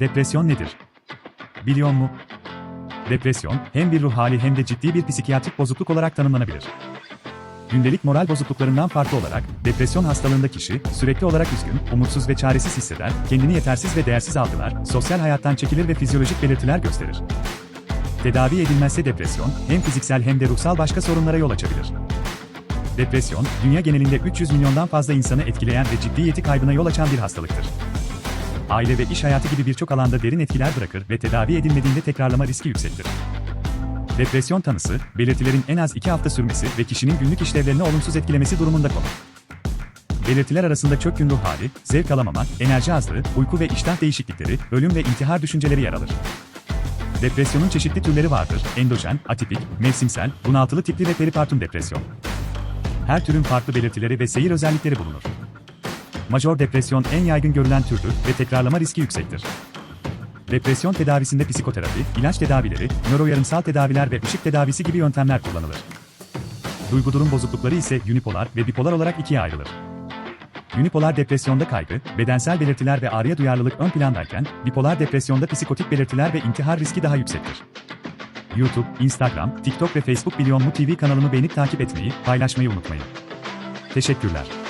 Depresyon nedir? Biliyor mu? Depresyon, hem bir ruh hali hem de ciddi bir psikiyatrik bozukluk olarak tanımlanabilir. Gündelik moral bozukluklarından farklı olarak, depresyon hastalığında kişi, sürekli olarak üzgün, umutsuz ve çaresiz hisseder, kendini yetersiz ve değersiz algılar, sosyal hayattan çekilir ve fizyolojik belirtiler gösterir. Tedavi edilmezse depresyon, hem fiziksel hem de ruhsal başka sorunlara yol açabilir. Depresyon, dünya genelinde 300 milyondan fazla insanı etkileyen ve ciddiyeti kaybına yol açan bir hastalıktır. Aile ve iş hayatı gibi birçok alanda derin etkiler bırakır ve tedavi edilmediğinde tekrarlama riski yüksektir. Depresyon tanısı, belirtilerin en az 2 hafta sürmesi ve kişinin günlük işlevlerini olumsuz etkilemesi durumunda konur. Belirtiler arasında çökkün ruh hali, zevk alamama, enerji azlığı, uyku ve iştah değişiklikleri, ölüm ve intihar düşünceleri yer alır. Depresyonun çeşitli türleri vardır. Endojen, atipik, mevsimsel, bunaltılı tipli ve peripartum depresyon. Her türün farklı belirtileri ve seyir özellikleri bulunur. Major depresyon en yaygın görülen türdür ve tekrarlama riski yüksektir. Depresyon tedavisinde psikoterapi, ilaç tedavileri, nöroyarımsal tedaviler ve ışık tedavisi gibi yöntemler kullanılır. Duygu durum bozuklukları ise unipolar ve bipolar olarak ikiye ayrılır. Unipolar depresyonda kaygı, bedensel belirtiler ve ağrıya duyarlılık ön plandayken, bipolar depresyonda psikotik belirtiler ve intihar riski daha yüksektir. YouTube, Instagram, TikTok ve Facebook Milyon Mu TV kanalımı beğenip takip etmeyi, paylaşmayı unutmayın. Teşekkürler.